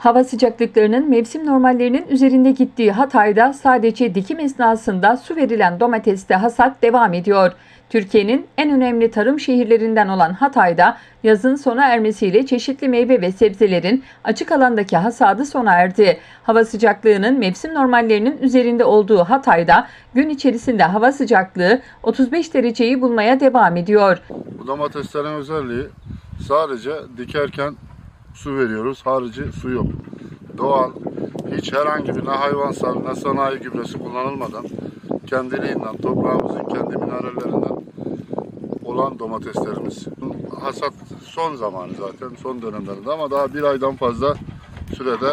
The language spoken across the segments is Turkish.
Hava sıcaklıklarının mevsim normallerinin üzerinde gittiği Hatay'da sadece dikim esnasında su verilen domateste hasat devam ediyor. Türkiye'nin en önemli tarım şehirlerinden olan Hatay'da yazın sona ermesiyle çeşitli meyve ve sebzelerin açık alandaki hasadı sona erdi. Hava sıcaklığının mevsim normallerinin üzerinde olduğu Hatay'da gün içerisinde hava sıcaklığı 35 dereceyi bulmaya devam ediyor. Bu domateslerin özelliği sadece dikerken su veriyoruz. Harici su yok. Doğal, hiç herhangi bir ne hayvansal ne sanayi gübresi kullanılmadan kendiliğinden toprağımızın kendi minerallerinden olan domateslerimiz. Hasat son zamanı zaten son dönemlerinde ama daha bir aydan fazla sürede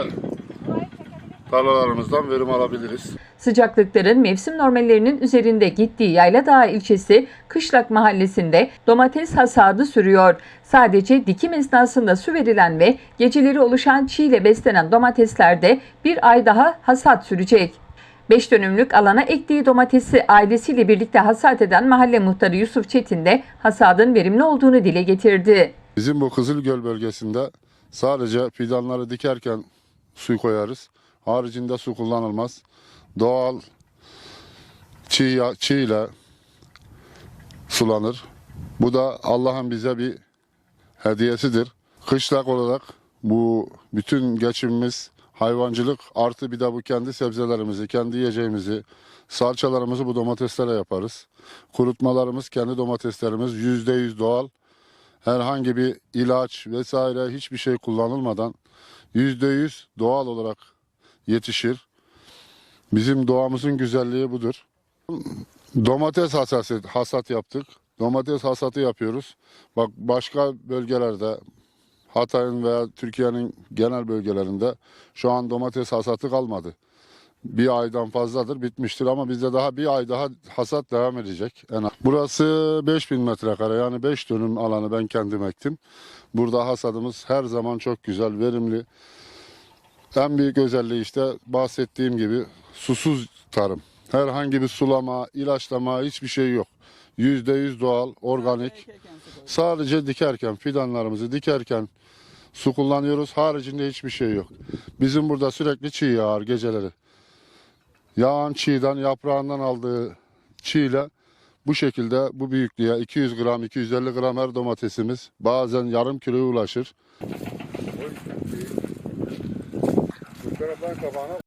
tarlalarımızdan verim alabiliriz. Sıcaklıkların mevsim normallerinin üzerinde gittiği Yayladağ ilçesi Kışlak mahallesinde domates hasadı sürüyor. Sadece dikim esnasında su verilen ve geceleri oluşan çiğ ile beslenen domateslerde bir ay daha hasat sürecek. 5 dönümlük alana ektiği domatesi ailesiyle birlikte hasat eden mahalle muhtarı Yusuf Çetin de hasadın verimli olduğunu dile getirdi. Bizim bu Kızılgöl bölgesinde sadece fidanları dikerken su koyarız. Haricinde su kullanılmaz. Doğal çiğ, çiğ ile sulanır. Bu da Allah'ın bize bir hediyesidir. Kışlak olarak bu bütün geçimimiz hayvancılık artı bir de bu kendi sebzelerimizi, kendi yiyeceğimizi, salçalarımızı bu domateslere yaparız. Kurutmalarımız kendi domateslerimiz %100 doğal herhangi bir ilaç vesaire hiçbir şey kullanılmadan %100 doğal olarak yetişir. Bizim doğamızın güzelliği budur. Domates hasat, hasat yaptık. Domates hasatı yapıyoruz. Bak başka bölgelerde Hatay'ın veya Türkiye'nin genel bölgelerinde şu an domates hasatı kalmadı. Bir aydan fazladır bitmiştir ama bizde daha bir ay daha hasat devam edecek. En az. Burası 5000 metrekare yani 5 dönüm alanı ben kendim ektim. Burada hasadımız her zaman çok güzel, verimli. En büyük özelliği işte bahsettiğim gibi susuz tarım. Herhangi bir sulama, ilaçlama hiçbir şey yok. %100 doğal, organik. Sadece dikerken, fidanlarımızı dikerken su kullanıyoruz. Haricinde hiçbir şey yok. Bizim burada sürekli çiğ yağar geceleri. Yağan çiğden, yaprağından aldığı çiğle bu şekilde bu büyüklüğe 200 gram, 250 gram her domatesimiz bazen yarım kiloya ulaşır göre ben kabağına